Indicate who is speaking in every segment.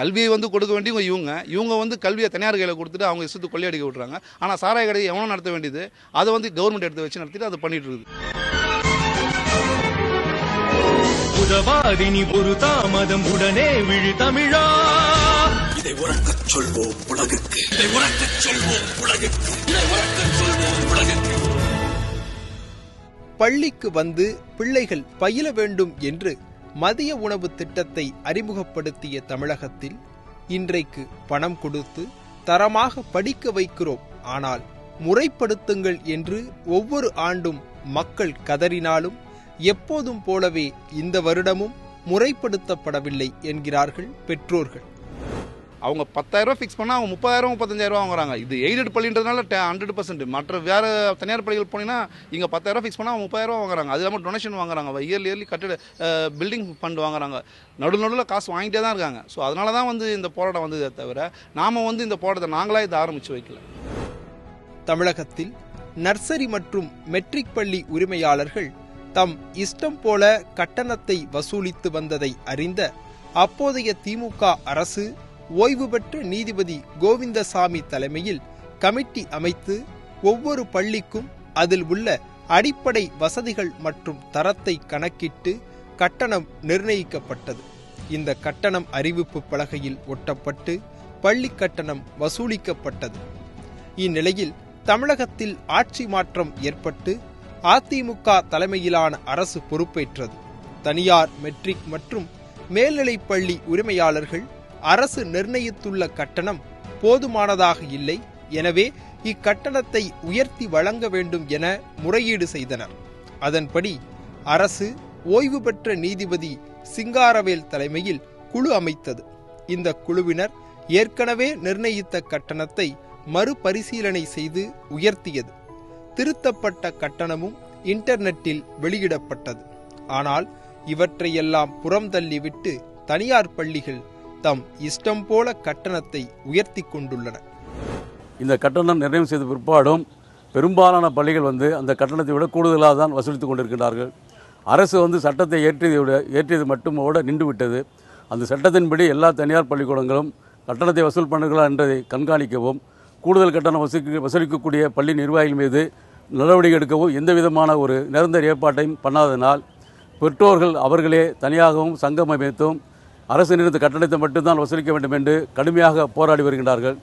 Speaker 1: கல்வியை வந்து கொடுக்க வேண்டியவங்க இவங்க. இவங்க வந்து கல்வியை தனியார் கையில் கொடுத்துட்டு அவங்க இஷ்டத்துக்கு கொள்ளையடிக்க விட்றாங்க ஆனால் சாராய கடையை எவனோ நடத்த வேண்டியது. அதை வந்து கவர்மெண்ட் எடுத்து வச்சு நடத்திட்டு அதை பண்ணிட்டு இருக்குது.
Speaker 2: உதவாதினி ஒரு தாமதம் உடனே விழி தமிழா.
Speaker 3: இதை உறக்கச் சொல்வோம் உலகுக்கு. இதை உறக்கச் சொல்வோம் உலகுக்கு. இதை உறக்கச் சொல்வோம் உலகுக்கு.
Speaker 4: பள்ளிக்கு வந்து பிள்ளைகள் பயில வேண்டும் என்று மதிய உணவு திட்டத்தை அறிமுகப்படுத்திய தமிழகத்தில் இன்றைக்கு பணம் கொடுத்து தரமாக படிக்க வைக்கிறோம். ஆனால் முறைப்படுத்துங்கள் என்று ஒவ்வொரு ஆண்டும் மக்கள் கதறினாலும் எப்போதும் போலவே இந்த வருடமும் முறைப்படுத்தப்படவில்லை என்கிறார்கள் பெற்றோர்கள்.
Speaker 1: அவங்க பத்தாயிரரூவா ஃபிக்ஸ் பண்ணால் அவங்க முப்பதாயிரம் முப்பத்தஞ்சாயிரரூவா வாங்குறாங்க. இது எய்டட் பள்ளின்றதுனால ஹண்ட்ரட் பர்சன்ட் மற்ற வேறு தனியார் பள்ளிகள் போனீங்கன்னா இங்கே பத்தாயிரம் ஃபிக்ஸ் பண்ணால் அவங்க முப்பதாயிரரூவா வாங்குறாங்க. அது இல்லாமல் டொனேஷன் வாங்குறாங்க. இயர்லி இயர்லி கட்டிட பில்டிங் ஃபண்ட் வாங்குறாங்க. நடு நடுவில் காசு வாங்கிட்டே தான் இருக்காங்க. ஸோ அதனால தான் வந்து இந்த போராட்டம் வந்ததே தவிர நாம் வந்து இந்த போராட்டத்தை நாங்களாக இதை ஆரம்பித்து வைக்கல.
Speaker 4: தமிழகத்தில் நர்சரி மற்றும் மெட்ரிக் பள்ளி உரிமையாளர்கள் தம் இஷ்டம் போல கட்டணத்தை வசூலித்து வந்ததை அறிந்த அப்போதைய திமுக அரசு ஓய்வு பெற்ற நீதிபதி கோவிந்தசாமி தலைமையில் கமிட்டி அமைத்து ஒவ்வொரு பள்ளிக்கும் அதில் உள்ள அடிப்படை வசதிகள் மற்றும் தரத்தை கணக்கிட்டு கட்டணம் நிர்ணயிக்கப்பட்டது. இந்த கட்டணம் அறிவிப்பு பலகையில் ஒட்டப்பட்டு பள்ளி கட்டணம் வசூலிக்கப்பட்டது. இந்நிலையில் தமிழகத்தில் ஆட்சி மாற்றம் ஏற்பட்டு அதிமுக தலைமையிலான அரசு பொறுப்பேற்றது. தனியார் மெட்ரிக் மற்றும் மேல்நிலைப் பள்ளி உரிமையாளர்கள் அரசு நிர்ணயித்துள்ள கட்டணம் போதுமானதாக இல்லை. எனவே இக்கட்டணத்தை உயர்த்தி வழங்க வேண்டும் என முறையீடு செய்தனர். அதன்படி அரசு ஓய்வு பெற்ற நீதிபதி சிங்காரவேல் தலைமையில் குழு அமைத்தது. இந்த குழுவினர் ஏற்கனவே நிர்ணயித்த கட்டணத்தை மறுபரிசீலனை செய்து உயர்த்தியது. திருத்தப்பட்ட கட்டணமும் இன்டர்நெட்டில் வெளியிடப்பட்டது. ஆனால் இவற்றையெல்லாம் புறம் தள்ளிவிட்டு தனியார் பள்ளிகள் தம் இஷ்டம் போல கட்டணத்தை உயர்த்தி கொண்டுள்ளன.
Speaker 5: இந்த கட்டணம் நிர்ணயம் செய்த பிற்பாடும் பெரும்பாலான பள்ளிகள் வந்து அந்த கட்டணத்தை விட கூடுதலாக தான் வசூலித்துக் கொண்டிருக்கிறார்கள் அரசு வந்து சட்டத்தை ஏற்றியதை விட ஏற்றியது மட்டுமோட நின்று விட்டது அந்த சட்டத்தின்படி எல்லா தனியார் பள்ளிக்கூடங்களும் கட்டணத்தை வசூல் பண்ணுகிறார் என்பதை கண்காணிக்கவும் கூடுதல் கட்டணம் வசூலிக்க வசூலிக்கக்கூடிய பள்ளி நிர்வாகிகள் மீது நடவடிக்கை எடுக்கவும் எந்த விதமான ஒரு நிரந்தர ஏற்பாட்டையும் பண்ணாதனால் பெற்றோர்கள் அவர்களே தனியாகவும் சங்கம் அமைத்தும் அரசு நிறுத்த கட்டணத்தை மட்டும்தான் வசூலிக்க வேண்டும் என்று கடுமையாக போராடி வருகின்றார்கள்.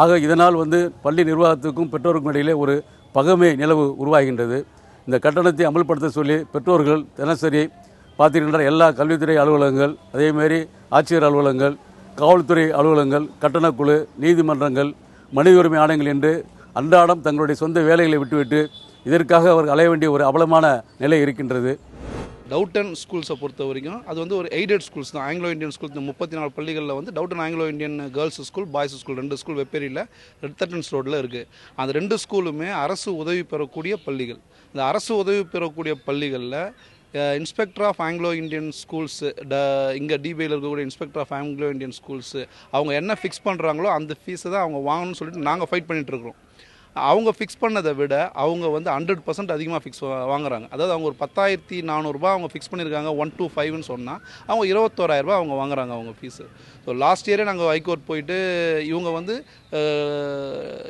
Speaker 5: ஆக இதனால் வந்து பள்ளி நிர்வாகத்துக்கும் பெற்றோருக்கும் இடையிலே ஒரு பகமை நிலவு உருவாகின்றது. இந்த கட்டணத்தை அமல்படுத்த சொல்லி பெற்றோர்கள் தினசரி பார்த்திருக்கின்ற எல்லா கல்வித்துறை அலுவலகங்கள் அதேமாரி ஆட்சியர் அலுவலகங்கள் காவல்துறை அலுவலகங்கள் கட்டணக்குழு நீதிமன்றங்கள் மனித உரிமை ஆணையங்கள் என்று அன்றாடம் தங்களுடைய சொந்த வேலைகளை விட்டுவிட்டு இதற்காக அவர்கள் அலைய வேண்டிய ஒரு அபலமான நிலை இருக்கின்றது.
Speaker 1: டவுட்டன் ஸ்கூல்ஸை பொறுத்த வரைக்கும் அது வந்து ஒரு எய்டட் ஸ்கூல்ஸ் தான். ஆங்கிலோ இந்தியன் ஸ்கூல் இந்த முப்பத்தி நாலு பள்ளிகளில் வந்து Doveton Anglo Indian girls school boys school ரெண்டு ஸ்கூல் வெப்பேரியில் ரெட் ரோட்டில் இருக்குது அந்த ரெண்டு ஸ்கூலுமே அரசு உதவி பெறக்கூடிய பள்ளிகள். இந்த அரசு உதவி பெறக்கூடிய பள்ளிகளில் inspector of Anglo Indian schools ட இங்கே டிபியில் இருக்கக்கூடிய inspector of Anglo Indian schools அவங்க என்ன ஃபிக்ஸ் பண்ணுறாங்களோ அந்த ஃபீஸை தான் அவங்க வாங்கணும்னு சொல்லிட்டு நாங்கள் ஃபைட் பண்ணிகிட்டு இருக்கிறோம். அவங்க ஃபிக்ஸ் பண்ணதை விட அவங்க வந்து ஹண்ட்ரட் பர்சன்ட் அதிகமாக ஃபிக்ஸ் வாங்குறாங்க. அதாவது அவங்க ஒரு பத்தாயிரத்தி நானூறுரூபா அவங்க ஃபிக்ஸ் பண்ணியிருக்காங்க ஒன் டூ ஃபைவ்னு சொன்னால் அவங்க இருபத்தோராயிரரூபா அவங்க வாங்குறாங்க அவங்க ஃபீஸு ஸோ லாஸ்ட் இயரே நாங்கள் ஹைகோர்ட் போயிட்டு இவங்க வந்து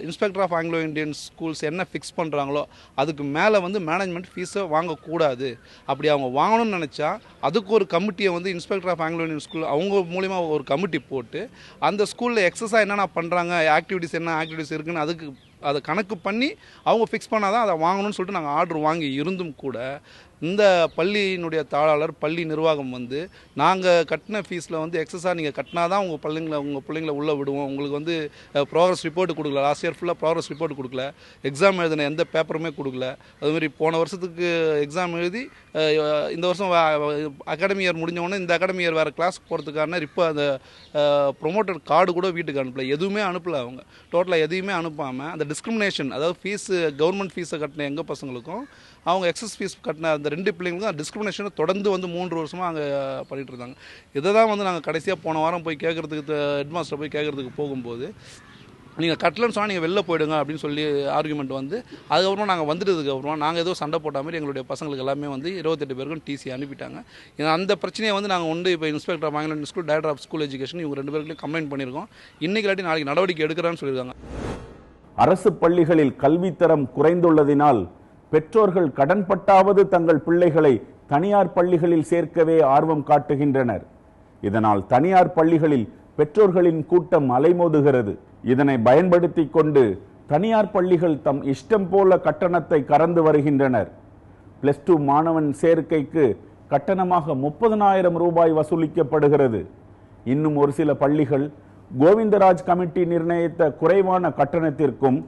Speaker 1: inspector of Anglo Indian schools என்ன ஃபிக்ஸ் பண்ணுறாங்களோ அதுக்கு மேலே வந்து மேனேஜ்மெண்ட் ஃபீஸை வாங்கக்கூடாது. அப்படி அவங்க வாங்கணும்னு நினச்சா அதுக்கு ஒரு கமிட்டியை வந்து inspector of Anglo Indian school அவங்க மூலிமா ஒரு கமிட்டி போட்டு அந்த ஸ்கூலில் எக்ஸஸாக என்னென்ன பண்ணுறாங்க ஆக்டிவிட்டிஸ் என்ன ஆக்டிவிட்டிஸ் இருக்குன்னு அதுக்கு அதை கணக்கு பண்ணி அவங்க ஃபிக்ஸ் பண்ணால் தான் அதை வாங்கணும்னு சொல்லிட்டு நாங்கள் ஆர்டர் வாங்கி இருந்தும் கூட இந்த பள்ளியினுடைய தாளாளர் பள்ளி நிர்வாகம் வந்து நாங்கள் கட்டின ஃபீஸில் வந்து எக்ஸஸாக நீங்கள் கட்டினா தான் உங்கள் பிள்ளைங்களை உங்கள் பிள்ளைங்களை உள்ளே விடுவோம். உங்களுக்கு வந்து ப்ராக்ரஸ் ரிப்போர்ட் கொடுக்கல. லாஸ்ட் இயர் ஃபுல்லாக ப்ராக்ரஸ் ரிப்போர்ட் கொடுக்கல. எக்ஸாம் எழுதின எந்த பேப்பருமே கொடுக்கல. அதுமாதிரி போன வருஷத்துக்கு எக்ஸாம் எழுதி இந்த வருஷம் அகாடமி இயர் முடிஞ்சவொடனே இந்த அகாடமி இயர் வேறு கிளாஸ் போகிறதுக்கான இப்போ அந்த ப்ரொமோட்டர் கார்டு கூட வீட்டுக்கு அனுப்பல. எதுவுமே அனுப்பல அவங்க. டோட்டலாக எதையுமே அனுப்பாமல் அந்த டிஸ்கிரிமினேஷன் அதாவது ஃபீஸு கவர்மெண்ட் ஃபீஸை கட்டின எங்கள் பசங்களுக்கும் அவங்க எக்ஸஸ் ஃபீஸ் கட்டின அந்த ரெண்டு பிள்ளைங்களுக்கும் டிஸ்கிரிமினேஷனை தொடர்ந்து வந்து மூன்று வருஷமாக அங்கே பண்ணிகிட்டு இருந்தாங்க. இதை தான் வந்து நாங்கள் கடைசியாக போன வாரம் போய் கேட்குறதுக்கு ஹெட்மாஸ்டர் போய் கேட்குறதுக்கு போகும்போது நீங்கள் கட்டலன்னு சொன்னால் நீங்கள் வெளில போயிடுங்க அப்படின்னு சொல்லி ஆர்குமெண்ட் வந்து அதுக்கப்புறம் நாங்கள் வந்துட்டதுக்கப்புறம் நாங்கள் ஏதோ சண்டை போட்ட மாதிரி எங்களுடைய பசங்களுக்கு எல்லாமே வந்து இருபத்தெட்டு பேருக்கும் டிசி அனுப்பிட்டாங்க. ஏன்னா அந்த பிரச்சனையை வந்து நாங்கள் வந்து இப்போ inspector of school director of school education இவங்க ரெண்டு பேருக்கும் கம்ப்ளைண்ட் பண்ணியிருக்கோம். இன்னைக்கு இல்லாட்டி நாளைக்கு நடவடிக்கை எடுக்கிறான்னு சொல்லியிருக்காங்க.
Speaker 6: அரசு பள்ளிகளில் கல்வித்தரம் குறைந்துள்ளதினால் பெற்றோர்கள் கடன்பட்டாவது தங்கள் பிள்ளைகளை தனியார் பள்ளிகளில் சேர்க்கவே ஆர்வம் காட்டுகின்றனர். இதனால் தனியார் பள்ளிகளில் பெற்றோர்களின் கூட்டம் அலைமோதுகிறது. இதனை பயன்படுத்தி கொண்டு தனியார் பள்ளிகள் தம் இஷ்டம் போல கட்டணத்தை கறந்து வருகின்றனர். பிளஸ் டூ மாணவன் சேர்க்கைக்கு கட்டணமாக முப்பதனாயிரம் ரூபாய் வசூலிக்கப்படுகிறது. இன்னும் ஒரு சில பள்ளிகள் கோவிந்தராஜ் கமிட்டி நிர்ணயித்த குறைவான கட்டணத்திற்கும்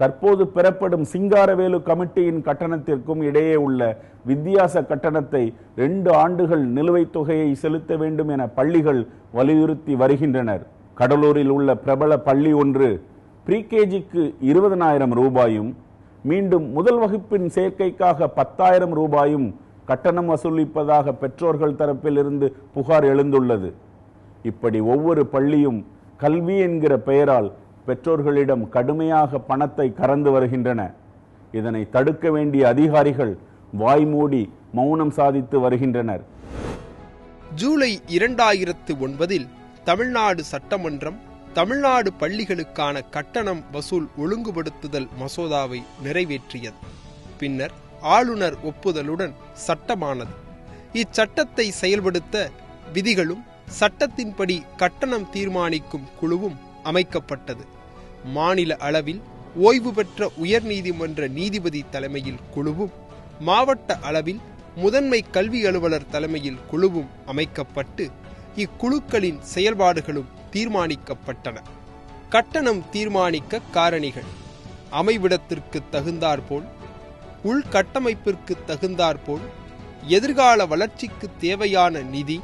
Speaker 6: தற்போது பெறப்படும் சிங்காரவேலு கமிட்டியின் கட்டணத்திற்கும் இடையே உள்ள வித்தியாச கட்டணத்தை ரெண்டு ஆண்டுகள் நிலுவைத் தொகையை செலுத்த வேண்டும் என பள்ளிகள் வலியுறுத்தி வருகின்றனர். கடலூரில் உள்ள பிரபல பள்ளி ஒன்று ப்ரீகேஜிக்கு இருபதனாயிரம் ரூபாயும் மீண்டும் முதல் வகுப்பின் சேர்க்கைக்காக பத்தாயிரம் ரூபாயும் கட்டணம் வசூலிப்பதாக பெற்றோர்கள் தரப்பிலிருந்து புகார் எழுந்துள்ளது. இப்படி ஒவ்வொரு பள்ளியும் கல்வி என்கிற பெயரால் பெற்றோர்களிடம் கடுமையாக பணத்தை கறந்து வருகின்றன. இதனை தடுக்க வேண்டிய அதிகாரிகள் வாய்மூடி மௌனம் சாதித்து வருகின்றனர்.
Speaker 4: ஜூலை இரண்டாயிரத்து ஒன்பதில் தமிழ்நாடு சட்டமன்றம் தமிழ்நாடு பள்ளிகளுக்கான கட்டணம் வசூல் ஒழுங்குபடுத்துதல் மசோதாவை நிறைவேற்றியது. பின்னர் ஆளுநர் ஒப்புதலுடன் சட்டமானது. இச்சட்டத்தை செயல்படுத்த விதிகளும் சட்டத்தின்படி கட்டணம் தீர்மானிக்கும் குழுவும் அமைக்கப்பட்டது. மாநில அளவில் ஓய்வு பெற்ற உயர்நீதிமன்ற நீதிபதி தலைமையில் குழுவும் மாவட்ட அளவில் முதன்மை கல்வி அலுவலர் தலைமையில் குழுவும் அமைக்கப்பட்டு இக்குழுக்களின் செயல்பாடுகளும் தீர்மானிக்கப்பட்டன. கட்டணம் தீர்மானிக்க காரணிகள். அமைவிடத்திற்கு தகுந்தாற்போல் உள்கட்டமைப்பிற்கு தகுந்தாற்போல் எதிர்கால வளர்ச்சிக்கு தேவையான நிதி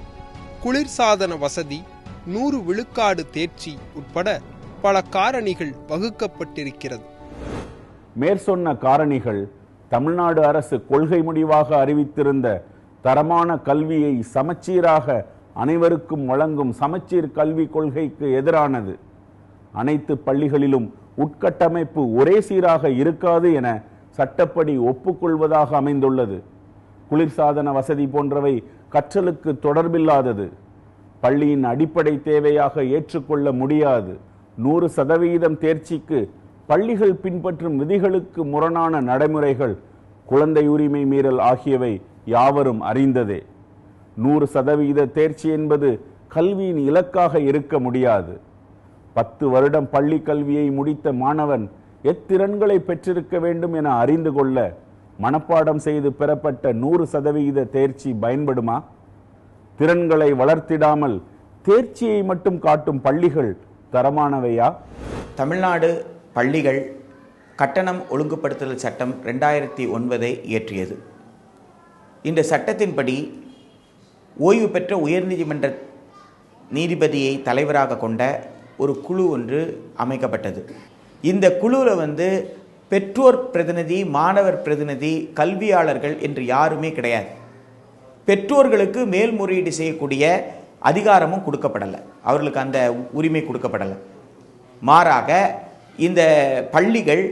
Speaker 4: குளிர்சாதன வசதி நூறு விழுக்காடு தேர்ச்சி உட்பட பல காரணிகள் வகுக்கப்பட்டிருக்கிறது.
Speaker 6: மேற்சொன்ன காரணிகள் தமிழ்நாடு அரசு கொள்கை முடிவாக அறிவித்திருந்த தரமான கல்வியை சமச்சீராக அனைவருக்கும் வழங்கும் சமச்சீர் கல்வி கொள்கைக்கு எதிரானது. அனைத்து பள்ளிகளிலும் உட்கட்டமைப்பு ஒரே சீராக இருக்காது என சட்டப்படி ஒப்புக்கொள்வதாக அமைந்துள்ளது. குளிர்சாதன வசதி போன்றவை கற்றலுக்கு தொடர்பில்லாதது. பள்ளியின் அடிப்படை தேவையாக ஏற்றுக்கொள்ள முடியாது. நூறு சதவிகிதம் தேர்ச்சிக்கு பள்ளிகள் பின்பற்றும் விதிகளுக்கு முரணான நடைமுறைகள் குழந்தை உரிமை மீறல் ஆகியவை யாவரும் அறிந்ததே. நூறு சதவிகித தேர்ச்சி என்பது கல்வியின் இலக்காக இருக்க முடியாது. பத்து வருடம் பள்ளி கல்வியை முடித்த மாணவன் எத்திறன்களை பெற்றிருக்க வேண்டும் என அறிந்து கொள்ள மனப்பாடம் செய்து பெறப்பட்ட நூறு சதவிகித தேர்ச்சி பயன்படுமா? திறன்களை வளர்த்திடாமல் தேர்ச்சியை மட்டும் காட்டும் பள்ளிகள் தரமானவையா?
Speaker 7: தமிழ்நாடு பள்ளிகள் கட்டணம் ஒழுங்குபடுத்துதல் சட்டம் ரெண்டாயிரத்தி ஒன்பதை இயற்றியது. இந்த சட்டத்தின்படி ஓய்வு பெற்ற உயர்நீதிமன்ற நீதிபதியை தலைவராக கொண்ட ஒரு குழு ஒன்று அமைக்கப்பட்டது. இந்த குழுவில் வந்து பெற்றோர் பிரதிநிதி மாணவர் பிரதிநிதி கல்வியாளர்கள் என்று யாருமே கிடையாது. பெற்றோர்களுக்கு மேல்முறையீடு செய்யக்கூடிய அதிகாரமும் கொடுக்கப்படலை. அவர்களுக்கு அந்த உரிமை கொடுக்கப்படலை. மாறாக இந்த பள்ளிகள்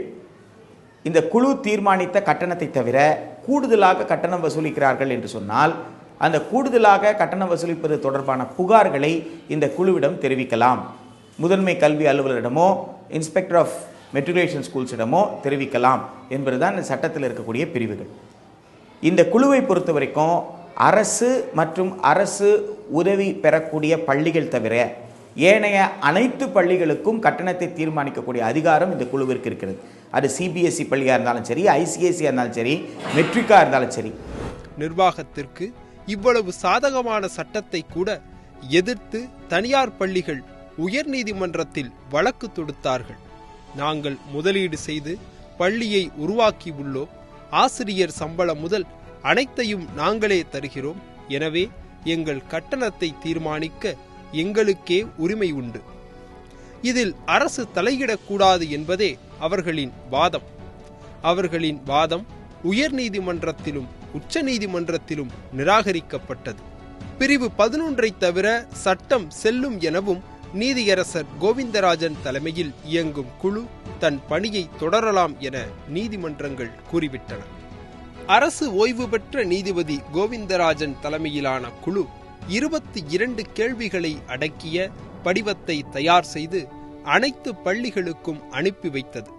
Speaker 7: இந்த குழு தீர்மானித்த கட்டணத்தை தவிர கூடுதலாக கட்டணம் வசூலிக்கிறார்கள் என்று சொன்னால் அந்த கூடுதலாக கட்டணம் வசூலிப்பது தொடர்பான புகார்களை இந்த குழுவிடம் தெரிவிக்கலாம். முதன்மை கல்வி அலுவலரிடமோ இன்ஸ்பெக்டர் ஆஃப் மெட்ரிகுலேஷன் ஸ்கூல்ஸிடமோ தெரிவிக்கலாம் என்பதுதான் இந்த சட்டத்தில் இருக்கக்கூடிய பிரிவுகள். இந்த குழுவை பொறுத்த வரைக்கும் அரசு மற்றும் அரசு உதவி பெறக்கூடிய பள்ளிகள் தவிர ஏனைய அனைத்து பள்ளிகளுக்கும் கட்டணத்தை தீர்மானிக்கக்கூடிய அதிகாரம் இந்த குழுவிற்கு இருக்கிறது. அது சிபிஎஸ்இ பள்ளியாக இருந்தாலும் சரி ஐசிஎஸ்சியாக இருந்தாலும் சரி மெட்ரிக்காக இருந்தாலும் சரி.
Speaker 4: நிர்வாகத்திற்கு இவ்வளவு சாதகமான சட்டத்தை கூட எதிர்த்து தனியார் பள்ளிகள் உயர்நீதிமன்றத்தில் வழக்கு தொடுத்தார்கள். நாங்கள் முதலீடு செய்து பள்ளியை உருவாக்கி உள்ளோம். ஆசிரியர் சம்பளம் முதல் அனைத்தையும் நாங்களே தருகிறோம். எனவே எங்கள் கட்டணத்தை தீர்மானிக்க எங்களுக்கே உரிமை உண்டு. இதில் அரசு தலையிடக்கூடாது என்பதே அவர்களின் வாதம். அவர்களின் வாதம் உயர்நீதிமன்றத்திலும் உச்சநீதிமன்றத்திலும் நிராகரிக்கப்பட்டது. பிரிவு பதினொன்றை தவிர சட்டம் செல்லும் எனவும் நீதியரசர் கோவிந்தராஜன் தலைமையில் இயங்கும் குழு தன் பணியை தொடரலாம் என நீதிமன்றங்கள் கூறிவிட்டன. அரசு ஓய்வு பெற்ற நீதிபதி கோவிந்தராஜன் தலைமையிலான குழு இருபத்தி இரண்டு கேள்விகளை அடக்கிய படிவத்தை தயார் செய்து அனைத்து பள்ளிகளுக்கும் அனுப்பி வைத்தது.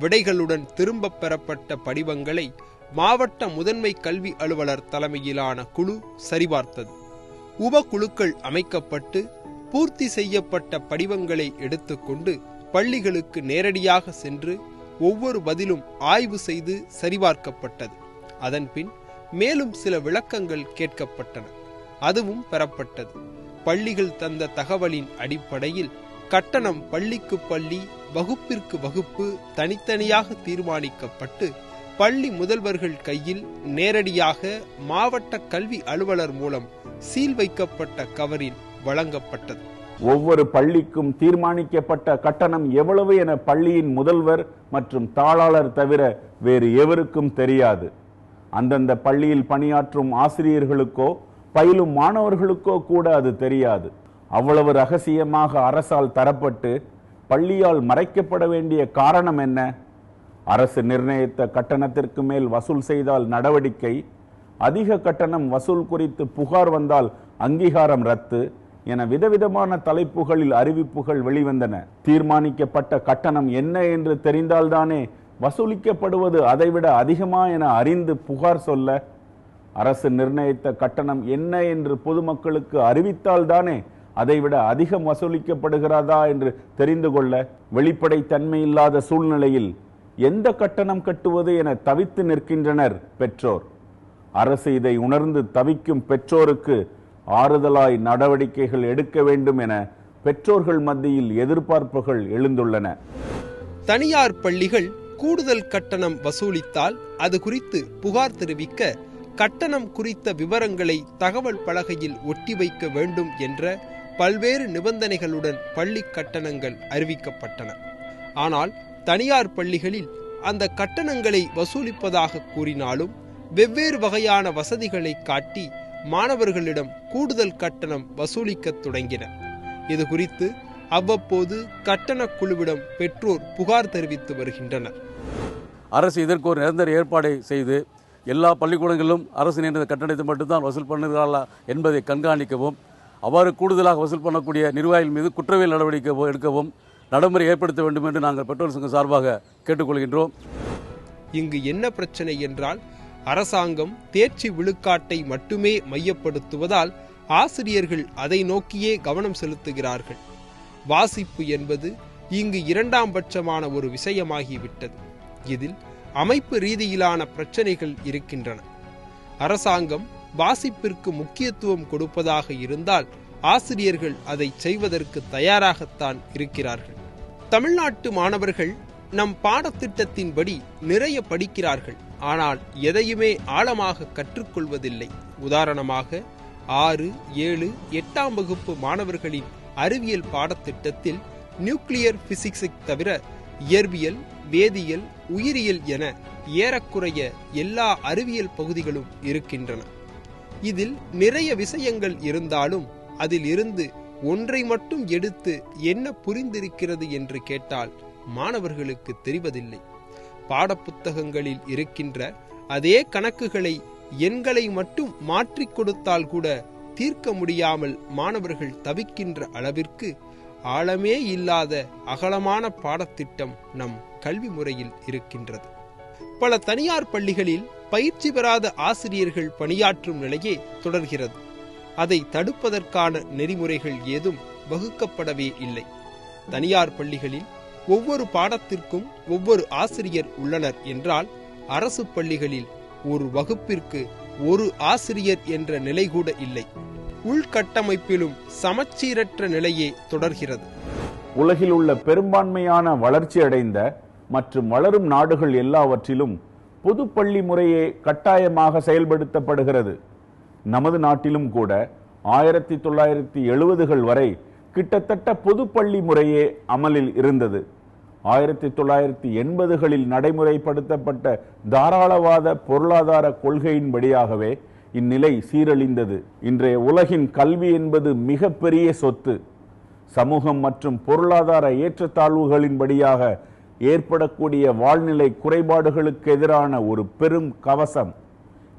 Speaker 4: விடைகளுடன் திரும்பப் பெறப்பட்ட படிவங்களை மாவட்ட முதன்மை கல்வி அலுவலர் தலைமையிலான குழு சரிபார்த்தது. உபக்குழுக்கள் அமைக்கப்பட்டு பூர்த்தி செய்யப்பட்ட படிவங்களை எடுத்துக்கொண்டு பள்ளிகளுக்கு நேரடியாக சென்று ஒவ்வொரு பதிலும் ஆய்வு செய்து சரிபார்க்கப்பட்டது. அதன்பின் மேலும் சில விளக்கங்கள் கேட்கப்பட்டன. அதுவும் பெறப்பட்டது. பள்ளிகள் தந்த தகவலின் அடிப்படையில் கட்டணம் பள்ளிக்கு பள்ளி வகுப்பிற்கு வகுப்பு தனித்தனியாக தீர்மானிக்கப்பட்டு பள்ளி முதல்வர்கள் கையில் நேரடியாக மாவட்ட கல்வி அலுவலர் மூலம் சீல் வைக்கப்பட்ட கவரில் வழங்கப்பட்டது.
Speaker 6: ஒவ்வொரு பள்ளிக்கும் தீர்மானிக்கப்பட்ட கட்டணம் எவ்வளவு என பள்ளியின் முதல்வர் மற்றும் தாளாளர் தவிர வேறு எவருக்கும் தெரியாது. அந்தந்த பள்ளியில் பணியாற்றும் ஆசிரியர்களுக்கோ பயிலும் மாணவர்களுக்கோ கூட அது தெரியாது. அவ்வளவு ரகசியமாக அரசால் தரப்பட்டு பள்ளியால் மறைக்கப்பட வேண்டிய காரணம் என்ன? அரசு நிர்ணயித்த கட்டணத்திற்கு மேல் வசூல் செய்தால் நடவடிக்கை? அதிக கட்டணம் வசூல் குறித்து புகார் வந்தால் அங்கீகாரம் ரத்து? என விதவிதமான தலைப்புகளில் அறிவிப்புகள் வெளிவந்தன. தீர்மானிக்கப்பட்ட கட்டணம் என்ன என்று தெரிந்தால்தானே வசூலிக்கப்படுவது அதைவிட அதிகமா என அறிந்து புகார் சொல்ல அரசு நிர்ணயித்த கட்டணம் என்ன என்று பொதுமக்களுக்கு அறிவித்தால்தானே அதைவிட அதிகம் வசூலிக்கப்படுகிறதா என்று தெரிந்து கொள்ள வெளிப்படை தன்மை இல்லாத சூழ்நிலையில் எந்த கட்டணம் கட்டுவது என தவித்து நிற்கின்றனர் பெற்றோர். அரசு இதை உணர்ந்து தவிக்கும் பெற்றோருக்கு ஆறுதலாய் நடவடிக்கைகள் எடுக்க வேண்டும் என பெற்றோர்கள் மத்தியில் எதிர்பார்ப்புகள் எழுந்துள்ளன.
Speaker 4: தனியார் பள்ளிகள் கூடுதல் கட்டணம் வசூலித்தால் அது குறித்து புகார் தெரிவிக்க கட்டணம் குறித்த விவரங்களை தகவல் பலகையில் ஒட்டி வைக்க வேண்டும் என்ற பல்வேறு நிபந்தனைகளுடன் பள்ளி கட்டணங்கள் அறிவிக்கப்பட்டன. ஆனால் தனியார் பள்ளிகளில் அந்த கட்டணங்களை வசூலிப்பதாக கூறினாலும் வெவ்வேறு வகையான வசதிகளை காட்டி மாணவர்களிடம் கூடுதல் கட்டணம் வசூலிக்கத் தொடங்கின. இது குறித்து அவ்வப்போது கட்டண குழுவிடம் பெற்றோர் புகார் தெரிவித்து வருகின்றனர்.
Speaker 5: அரசு இதற்கு ஒரு நிரந்தர ஏற்பாடை செய்து எல்லா பள்ளிக்கூடங்களிலும் அரசு நிர்ணய கட்டணத்தை மட்டும்தான் வசூல் பண்ணுகிறார்களா என்பதை கண்காணிக்கவும் அவ்வாறு கூடுதலாக வசூல் பண்ணக்கூடிய நிர்வாகிகள் மீது குற்றவியல் நடவடிக்கை எடுக்கவும் நடைமுறை ஏற்படுத்த வேண்டும் என்று நாங்கள் பெட்ரோல் சங்கம் சார்பாக கேட்டுக்கொள்கின்றோம்.
Speaker 4: இங்கு என்ன பிரச்சனை என்றால் அரசாங்கம் தேர்ச்சி விழுக்காட்டை மட்டுமே மையப்படுத்துவதால் ஆசிரியர்கள் அதை நோக்கியே கவனம் செலுத்துகிறார்கள். வாசிப்பு என்பது இங்கு இரண்டாம் பட்சமான ஒரு விஷயமாகிவிட்டது. இதில் அமைப்பு ரீதியிலான பிரச்சனைகள் இருக்கின்றன. அரசாங்கம் வாசிப்பிற்கு முக்கியத்துவம் கொடுப்பதாக இருந்தால் ஆசிரியர்கள் அதை செய்வதற்கு தயாராகத்தான் இருக்கிறார்கள். தமிழ்நாட்டு மாணவர்கள் நம் பாடத்திட்டத்தின்படி நிறைய படிக்கிறார்கள். ஆனால் எதையுமே ஆழமாக கற்றுக்கொள்வதில்லை. உதாரணமாக ஆறு ஏழு எட்டாம் வகுப்பு மாணவர்களின் அறிவியல் பாடத்திட்டத்தில் நியூக்ளியர் பிசிக்ஸை தவிர இயற்பியல் வேதியியல் உயிரியல் என ஏறக்குறைய எல்லா அறிவியல் பகுதிகளும் இருக்கின்றன. இதில் நிறைய விஷயங்கள் இருந்தாலும் அதில் இருந்து ஒன்றை மட்டும் எடுத்து என்ன புரிந்திருக்கிறது என்று கேட்டால் மாணவர்களுக்கு தெரிவதில்லை. பாடப்புத்தகங்களில் இருக்கின்ற அதே கணக்குகளை எண்களை மட்டும் மாற்றிக் கொடுத்தால் கூட தீர்க்க முடியாமல் மாணவர்கள் தவிக்கின்ற அளவிற்கு ஆழமே இல்லாத அகலமான பாடத்திட்டம் நம் கல்வி முறையில் இருக்கின்றது. பல தனியார் பள்ளிகளில் பயிற்சி பெறாத ஆசிரியர்கள் பணியாற்றும் நிலையே தொடர்கிறது. அதை தடுப்பதற்கான நெறிமுறைகள் ஏதும் வகுக்கப்படவே இல்லை. தனியார் பள்ளிகளில் ஒவ்வொரு பாடத்திற்கும் ஒவ்வொரு ஆசிரியர் உள்ளனர் என்றால் அரசு பள்ளிகளில் ஒரு வகுப்பிற்கு ஒரு ஆசிரியர் என்ற நிலை கூட இல்லை. உள்கட்டமைப்பிலும் சமச்சீரற்ற நிலையே தொடர்கிறது.
Speaker 6: உலகில் உள்ள பெரும்பான்மையான வளர்ச்சி அடைந்த மற்றும் வளரும் நாடுகள் எல்லாவற்றிலும் பொது பள்ளி முறையே கட்டாயமாக செயல்படுத்தப்படுகிறது. நமது நாட்டிலும் கூட ஆயிரத்தி தொள்ளாயிரத்தி எழுபதுகள் வரை கிட்டத்தட்ட பொது பள்ளி முறையே அமலில் இருந்தது. ஆயிரத்தி தொள்ளாயிரத்தி எண்பதுகளில் நடைமுறைப்படுத்தப்பட்ட தாராளவாத பொருளாதார கொள்கையின்படியாகவே இந்நிலை சீரழிந்தது. இன்றைய உலகின் கல்வி என்பது மிகப்பெரிய சொத்து. சமூகம் மற்றும் பொருளாதார ஏற்றத்தாழ்வுகளின்படியாக ஏற்படக்கூடிய வாழ்நிலை குறைபாடுகளுக்கு எதிரான ஒரு பெரும் கவசம்.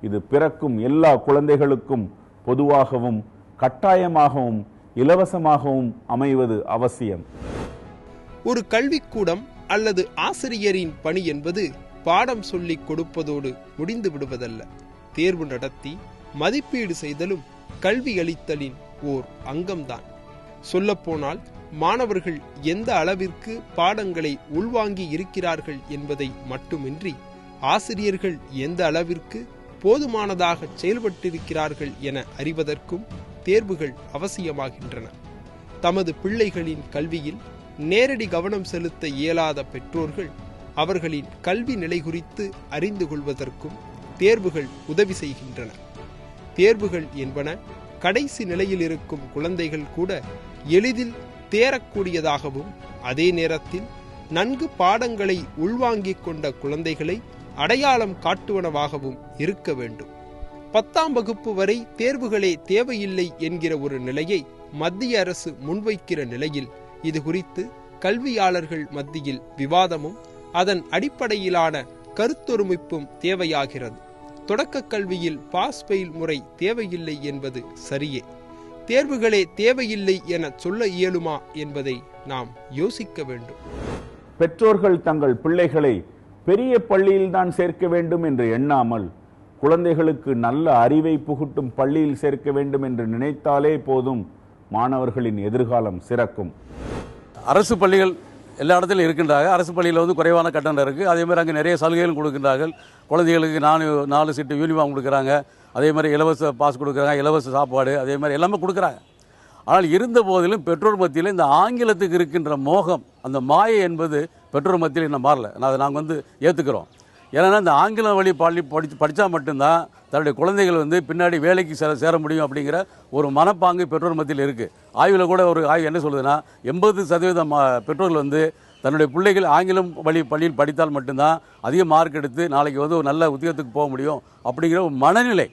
Speaker 6: இது பிறக்கும் எல்லா குழந்தைகளுக்கும் பொதுவாகவும் கட்டாயமாகவும் இலவசமாகவும் அமைவது அவசியம்.
Speaker 4: ஒரு கல்விக்கூடம் அல்லது ஆசிரியரின் பணி என்பது பாடம் சொல்லிக் கொடுப்பதோடு முடிந்து விடுவதல்ல. தேர்வு நடத்தி மதிப்பீடு செய்தலும் கல்வி அளித்தலின் ஓர் அங்கம்தான். சொல்லப்போனால் மாணவர்கள் எந்த அளவிற்கு பாடங்களை உள்வாங்கி இருக்கிறார்கள் என்பதை மட்டுமின்றி ஆசிரியர்கள் எந்த அளவிற்கு போதுமானதாக செயல்பட்டிருக்கிறார்கள் என அறிவதற்கும் தேர்வுகள் அவசியமாகின்றன. தமது பிள்ளைகளின் கல்வியில் நேரடி கவனம் செலுத்த இயலாத பெற்றோர்கள் அவர்களின் கல்வி நிலை குறித்து அறிந்து கொள்வதற்கும் தேர்வுகள் உதவி செய்கின்றன தேர்வுகள் என்பன கடைசி நிலையில் இருக்கும் குழந்தைகள் கூட எளிதில் தேரக்கூடியதாகவும் அதே நேரத்தில் நன்கு பாடங்களை உள்வாங்கிக் கொண்ட குழந்தைகளை அடையாளம் காட்டுவனவாகவும் இருக்க வேண்டும். பத்தாம் வகுப்பு வரை தேர்வுகளே தேவையில்லை என்கிற ஒரு நிலையை மத்திய அரசு முன்வைக்கிற நிலையில் இது குறித்து கல்வியாளர்கள் மத்தியில் விவாதமும் அதன் அடிப்படையிலான கருத்தொருமிப்பும் தேவையாகிறது. தொடக்க கல்வியில் பாஸ் பெயில் முறை தேவையில்லை என்பது சரியே. தேர்வுகளே தேவையில்லை என சொல்ல இயலுமா என்பதை நாம் யோசிக்க வேண்டும்.
Speaker 6: பெற்றோர்கள் தங்கள் பிள்ளைகளை பெரிய பள்ளியில்தான் சேர்க்க வேண்டும் என்று எண்ணாமல் குழந்தைகளுக்கு நல்ல அறிவை புகுட்டும் பள்ளியில் சேர்க்க வேண்டும் என்று நினைத்தாலே போதும் மாணவர்களின் எதிர்காலம் சிறக்கும்.
Speaker 5: அரசு பள்ளிகள் எல்லா இடத்துலையும் இருக்கின்றாங்க அரசு பள்ளியில் வந்து குறைவான கட்டணம் இருக்குது அதே மாதிரி அங்கே நிறைய சலுகைகள் கொடுக்கின்றார்கள். குழந்தைகளுக்கு நாலு நாலு சீட்டு யூனிஃபார்ம் கொடுக்குறாங்க. அதே மாதிரி இலவச பாஸ் கொடுக்குறாங்க. இலவச சாப்பாடு அதே மாதிரி எல்லாமே கொடுக்குறாங்க. ஆனால் இருந்த போதிலும் பெற்றோர் மத்தியில் இந்த ஆங்கிலத்துக்கு இருக்கின்ற மோகம் அந்த மாயை என்பது பெற்றோர் மத்தியில் இன்னும் மாறல. நான் அதை நாங்கள் வந்து ஏற்றுக்கிறோம் ஏன்னா இந்த ஆங்கில வழி பள்ளி படித்து படித்தா மட்டும்தான் தன்னுடைய குழந்தைகள் வந்து பின்னாடி வேலைக்கு சேர சேர முடியும் அப்படிங்கிற ஒரு மனப்பாங்கு பெற்றோர் மத்தியில் இருக்குது ஆய்வில் கூட ஒரு ஆய்வு என்ன சொல்லுதுன்னா எண்பது சதவீதம் பெற்றோர்கள் வந்து தன்னுடைய பிள்ளைகள் ஆங்கிலம் வழி பள்ளியில் படித்தால் மட்டும்தான் அதிக மார்க் எடுத்து நாளைக்கு வந்து ஒரு நல்ல உத்தியோகத்துக்கு போக முடியும் அப்படிங்கிற ஒரு மனநிலை.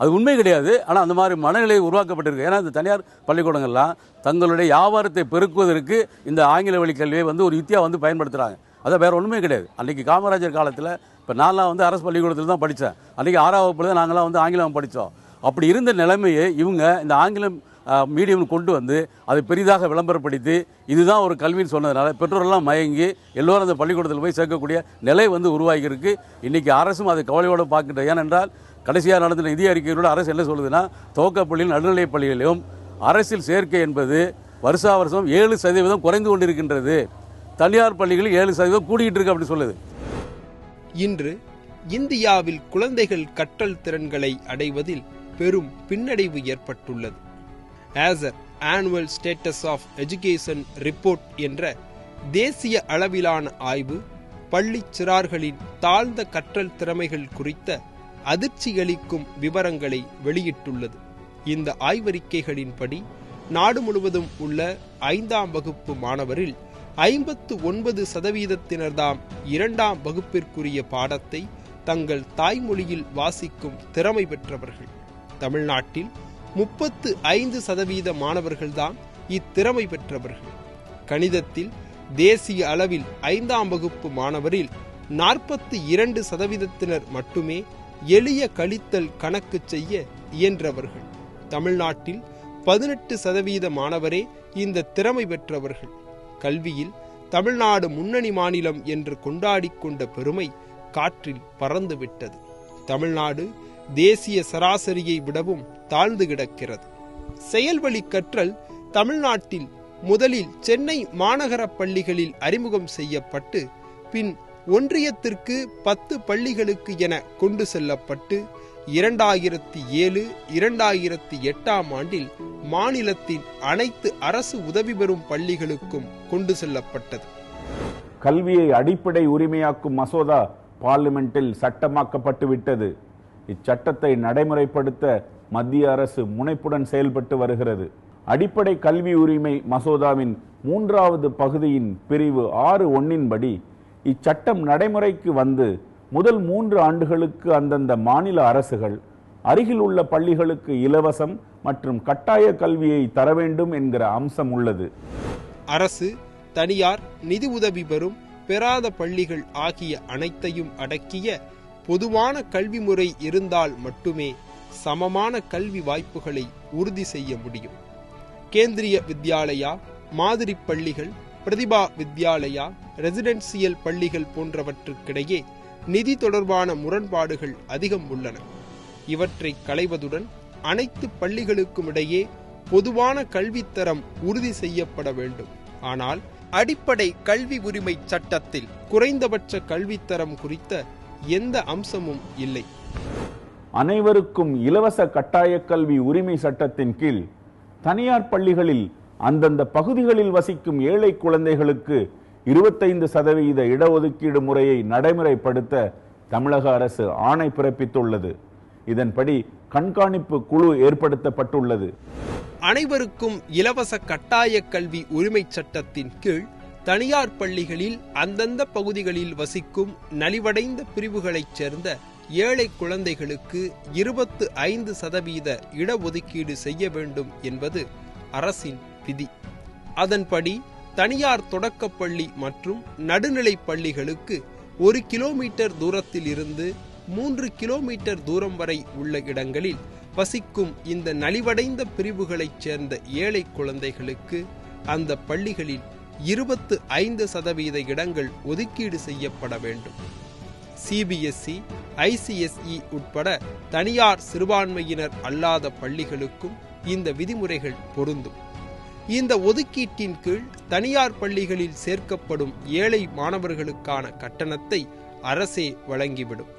Speaker 5: அது உண்மை கிடையாது. ஆனால் அந்த மாதிரி மனநிலை உருவாக்கப்பட்டிருக்கு. ஏன்னா இந்த தனியார் பள்ளிக்கூடங்கள்லாம் தங்களுடைய வியாபாரத்தை பெருக்குவதற்கு இந்த ஆங்கில வழி கல்வியை வந்து ஒரு யுத்தியாக வந்து பயன்படுத்துகிறாங்க அதான் வேற ஒன்றுமே கிடையாது. அன்றைக்கி காமராஜர் காலத்தில் இப்போ நான்லாம் வந்து அரசு பள்ளிக்கூடத்தில் தான் படித்தேன் அன்றைக்கி ஆறாம் வகுப்பில் தான் நாங்களாம் வந்து ஆங்கிலம் படித்தோம் அப்படி இருந்த நிலைமையை இவங்க இந்த ஆங்கிலம் மீடியம் கொண்டு வந்து அதை பெரிதாக விளம்பரப்படுத்தி இதுதான் ஒரு கல்வின்னு சொன்னதுனால பெற்றோரெல்லாம் மயங்கி எல்லோரும் அந்த பள்ளிக்கூடத்தில் போய் சேர்க்கக்கூடிய நிலை வந்து உருவாகியிருக்கு. இன்றைக்கி அரசும் அதை கவலையோடு பார்க்கின்ற ஏனென்றால் கடைசியாக நடந்த நிதி அறிக்கையோட அரசு என்ன சொல்லுதுன்னா துவக்கப்பள்ளியில் நடுநிலைப் பள்ளிகளிலும் அரசில் சேர்க்கை என்பது வருஷா வருஷம் ஏழு சதவீதம் குறைந்து கொண்டிருக்கின்றது. தனியார் பள்ளிகளில் ஏழு சதவீதம் கூடிக்கிட்டு இருக்கு அப்படின்னு சொல்லுது.
Speaker 4: இன்று இந்தியாவில் குழந்தைகள் கற்றல் திறன்களை அடைவதில் பெரும் பின்னடைவு ஏற்பட்டுள்ளது. ASER annual status of education report என்ற தேசிய அளவிலான ஆய்வு பள்ளிச் சிறார்களின் தாழ்ந்த கற்றல் திறமைகள் குறித்த அதிர்ச்சியளிக்கும் விவரங்களை வெளியிட்டுள்ளது. இந்த ஆய்வறிக்கைகளின்படி நாடு முழுவதும் உள்ள ஐந்தாம் வகுப்பு மாணவரில் ஐம்பத்து ஒன்பது சதவீதத்தினர்தாம் இரண்டாம் வகுப்பிற்குரிய பாடத்தை தங்கள் தாய்மொழியில் வாசிக்கும் திறமை பெற்றவர்கள். தமிழ்நாட்டில் முப்பத்து ஐந்து சதவீத மாணவர்கள்தான் இத்திறமை பெற்றவர்கள். கணிதத்தில் தேசிய அளவில் ஐந்தாம் வகுப்பு மாணவரில் நாற்பத்தி இரண்டு சதவீதத்தினர் மட்டுமே எளிய கழித்தல் கணக்கு செய்ய இயன்றவர்கள். தமிழ்நாட்டில் பதினெட்டு சதவீத மாணவரே இந்த திறமை பெற்றவர்கள். கல்வியில் தமிழ்நாடு முன்னணி மாநிலம் என்று கொண்டாடிக் கொண்ட பெருமை காற்றில் பறந்துவிட்டது. தமிழ்நாடு தேசிய சராசரியை விடவும் தாழ்ந்து கிடக்கிறது. செயல்வழி கற்றல் தமிழ்நாட்டில் முதலில் சென்னை மாநகர பள்ளிகளில் அறிமுகம் செய்யப்பட்டு பின் ஒன்றியத்திற்கு பத்து பள்ளிகளுக்கு என கொண்டு செல்லப்பட்டு இரண்டாயிரத்தி ஏழு இரண்டாயிரத்தி எட்டாம் ஆண்டில் மாநிலத்தின் அனைத்து அரசு உதவி பெறும் பள்ளிகளுக்கும் கொண்டு செல்லப்பட்டது.
Speaker 6: கல்வியை அடிப்படை உரிமையாக்கும் மசோதா பார்லிமெண்டில் சட்டமாக்கப்பட்டு விட்டது இச்சட்டத்தை நடைமுறைப்படுத்த மத்திய அரசு முனைப்புடன் செயல்பட்டு வருகிறது. அடிப்படை கல்வி உரிமை மசோதாவின் மூன்றாவது பகுதியின் பிரிவு ஆறு ஒன்னின்படி இச்சட்டம் நடைமுறைக்கு வந்து முதல் மூன்று ஆண்டுகளுக்கு அந்தந்த மாநில அரசுகள் அருகில் உள்ள பள்ளிகளுக்கு இலவசம் மற்றும் கட்டாய கல்வியை தர வேண்டும் என்கிற அம்சம் உள்ளது.
Speaker 4: அரசு தனியார் நிதி உதவி பெறும் பெறாத பள்ளிகள் ஆகிய அனைத்தையும் அடக்கிய பொதுவான கல்வி முறை இருந்தால் மட்டுமே சமமான கல்வி வாய்ப்புகளை உறுதி செய்ய முடியும். கேந்திரிய வித்யாலயா மாதிரி பள்ளிகள் பிரதிபா வித்யாலயா ரெசிடென்சியல் பள்ளிகள் போன்றவற்றுக்கிடையே நிதி தொடர்பான முரண்பாடுகள் அதிகம் உள்ளன. இவற்றை களைவதுடன் அனைத்து பள்ளிகளுக்கும் இடையே பொதுவான கல்வித்தரம் உறுதி செய்யப்பட வேண்டும். ஆனால் அடிப்படை கல்வி உரிமை சட்டத்தில் குறைந்தபட்ச கல்வித்தரம் குறித்த எந்த அம்சமும் இல்லை.
Speaker 6: அனைவருக்கும் இலவச கட்டாய கல்வி உரிமை சட்டத்தின் கீழ் தனியார் பள்ளிகளில் அந்தந்த பகுதிகளில் வசிக்கும் ஏழை குழந்தைகளுக்கு இருபத்தைந்து சதவீத இடஒதுக்கீடு முறையை நடைமுறைப்படுத்த தமிழக அரசு ஆணை பிறப்பித்துள்ளது. இதன்படி கண்காணிப்பு குழு ஏற்படுத்தப்பட்டுள்ளது.
Speaker 4: அனைவருக்கும் இலவச கட்டாய கல்வி உரிமை சட்டத்தின் கீழ் தனியார் பள்ளிகளில் அந்தந்த பகுதிகளில் வசிக்கும் நலிவடைந்த பிரிவுகளைச் சேர்ந்த ஏழை குழந்தைகளுக்கு இருபத்து ஐந்து சதவீத இடஒதுக்கீடு செய்ய வேண்டும் என்பது அரசின் விதி. அதன்படி தனியார் தொடக்கப்பள்ளி மற்றும் நடுநிலைப் பள்ளிகளுக்கு ஒரு கிலோமீட்டர் தூரத்தில் இருந்து மூன்று கிலோமீட்டர் தூரம் வரை உள்ள இடங்களில் வசிக்கும் இந்த நலிவடைந்த பிரிவுகளைச் சேர்ந்த ஏழை குழந்தைகளுக்கு அந்த பள்ளிகளில் இருபத்து ஐந்து சதவீத இடங்கள் ஒதுக்கீடு செய்யப்பட வேண்டும். சிபிஎஸ்இ ஐசிஎஸ்இ உட்பட தனியார் சிறுபான்மையினர் அல்லாத பள்ளிகளுக்கும் இந்த விதிமுறைகள் பொருந்தும். இந்த ஒதுக்கீட்டின் கீழ் தனியார் பள்ளிகளில் சேர்க்கப்படும் ஏழை மாணவர்களுக்கான கட்டணத்தை அரசே வழங்கிவிடும்.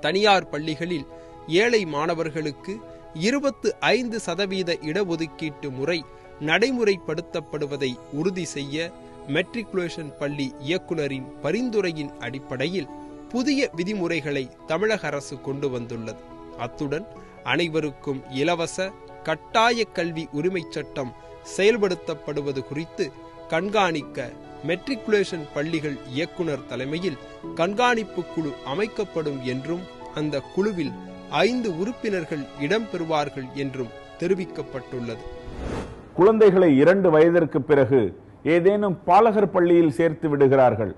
Speaker 4: தனியார் பள்ளிகளில் ஏழை மாணவர்களுக்கு இருபத்து ஐந்து சதவீத இடஒதுக்கீட்டு முறை நடைமுறைப்படுத்தப்படுவதை உறுதி செய்ய மெட்ரிகுலேஷன் பள்ளி இயக்குனரின் பரிந்துரையின் அடிப்படையில் புதிய விதிமுறைகளை தமிழக அரசு கொண்டு வந்துள்ளது. அத்துடன் அனைவருக்கும் இலவச கட்டாய கல்வி உரிமைச் சட்டம் செயல்படுத்தப்படுவது குறித்து கண்காணிக்க மெட்ரிகுலேஷன் பள்ளிகள் இயக்குனர் தலைமையில் கண்காணிப்பு குழு அமைக்கப்படும் என்றும் அந்த குழுவில் ஐந்து உறுப்பினர்கள் இடம்பெறுவார்கள் என்றும் தெரிவிக்கப்பட்டுள்ளது.
Speaker 6: குழந்தைகளை இரண்டு வயதிற்கு பிறகு ஏதேனும் பாலகர் பள்ளியில் சேர்த்து விடுகிறார்கள்.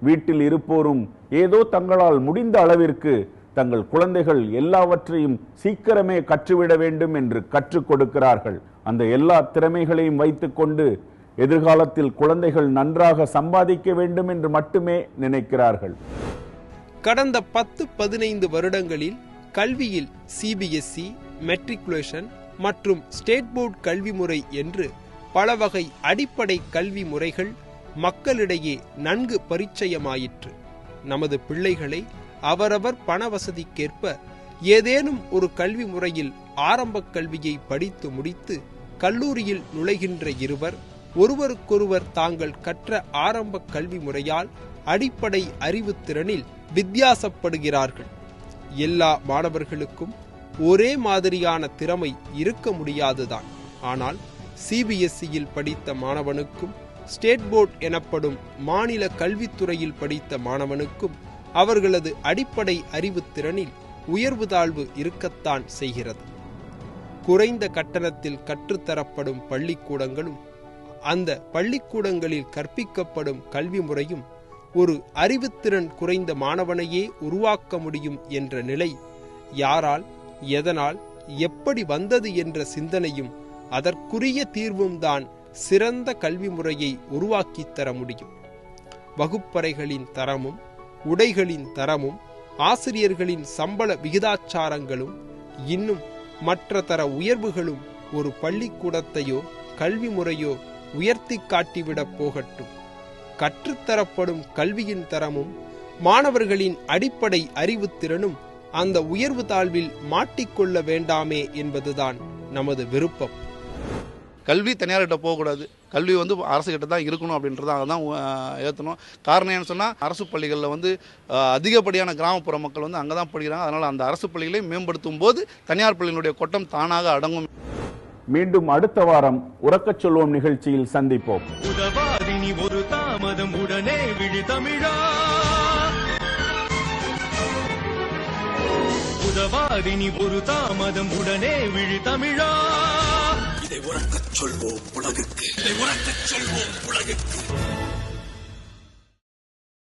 Speaker 6: வீட்டில் இருப்போரும் ஏதோ தங்களால் முடிந்த அளவிற்கு தங்கள் குழந்தைகள் எல்லாவற்றையும் சீக்கிரமே கற்றுவிட வேண்டும் என்று கற்றுக் கொடுக்கிறார்கள். அந்த எல்லா திறமைகளையும் வைத்துக்கொண்டு எதிர்காலத்தில் குழந்தைகள் நன்றாக சம்பாதிக்க வேண்டும் என்று மட்டுமே நினைக்கிறார்கள்.
Speaker 4: கடந்த பத்து பதினைந்து வருடங்களில் கல்வியில் சிபிஎஸ்இ மெட்ரிகுலேஷன் மற்றும் ஸ்டேட் போர்டு கல்வி முறை என்று பல வகை அடிப்படை கல்வி முறைகள் மக்களிடையே நன்கு பரிச்சயமாயிற்று. நமது பிள்ளைகளை அவரவர் பண வசதிக்கேற்ப ஏதேனும் ஒரு கல்வி முறையில் ஆரம்ப கல்வியை படித்து முடித்து கல்லூரியில் நுழைகின்ற இருவர் ஒருவருக்கொருவர் தாங்கள் கற்ற ஆரம்ப கல்வி முறையால் அடிப்படை அறிவுத்திறனில் வித்தியாசப்படுகிறார்கள். எல்லா மாணவர்களுக்கும் ஒரே மாதிரியான திறமை இருக்க முடியாதுதான். ஆனால் சிபிஎஸ்இயில் படித்த மாணவனுக்கும் ஸ்டேட் போர்ட் எனப்படும் மாநில கல்வித்துறையில் படித்த மாணவனுக்கும் அவர்களது அடிப்படை அறிவுத்திறனில் உயர்வு தாழ்வு இருக்கத்தான் செய்கிறது. குறைந்த கட்டணத்தில் கற்றுத்தரப்படும் பள்ளிக்கூடங்களும் அந்த பள்ளிக்கூடங்களில் கற்பிக்கப்படும் கல்வி முறையும் ஒரு அறிவுத்திறன் குறைந்த மாணவனையே உருவாக்க முடியும் என்ற நிலை யாரால் எதனால் எப்படி வந்தது என்ற சிந்தனையும் அதற்குரிய தீர்வும் தான் சிறந்த கல்வி முறையை உருவாக்கித் தர முடியும். வகுப்பறைகளின் தரமும் உடைகளின் தரமும் ஆசிரியர்களின் சம்பள விகிதாச்சாரங்களும் இன்னும் மற்ற தர உயர்வுகளும் ஒரு பள்ளிக்கூடத்தையோ கல்வி முறையோ உயர்த்தி காட்டிவிடப் போகட்டும். கற்றுத்தரப்படும் கல்வியின் தரமும் மாணவர்களின் அடிப்படை அறிவுத்திறனும் அந்த உயர்வு தாழ்வில் மாட்டிக்கொள்ள வேண்டாமே என்பதுதான் நமது விருப்பம்.
Speaker 1: கல்வி தனியார்கிட்ட போகக்கூடாது. கல்வி வந்து அரசு கிட்ட தான் இருக்கணும் அப்படின்றத அதான் ஏற்றணும் காரணம் ஏன்னு சொன்னால் அரசு பள்ளிகளில் வந்து அதிகப்படியான கிராமப்புற மக்கள் வந்து அங்கே தான் படிக்கிறாங்க. அதனால் அந்த அரசு பள்ளிகளை மேம்படுத்தும் போது தனியார் பள்ளிகளுடைய கொட்டம் தானாக அடங்கும்.
Speaker 6: மீண்டும் அடுத்த வாரம் உறக்கச் சொல்வோம் நிகழ்ச்சியில் சந்திப்போம்.
Speaker 2: உதவாதினி ஒரு தாமதம் உடனே விழி தமிழா. உதவ உறவாதினி ஒரு தாமதம் உடனே விழி தமிழா.
Speaker 3: இதை உறக்கச் சொல்வோம் உலகுக்கு இதை உறக்கச் சொல்வோம் உலகுக்கு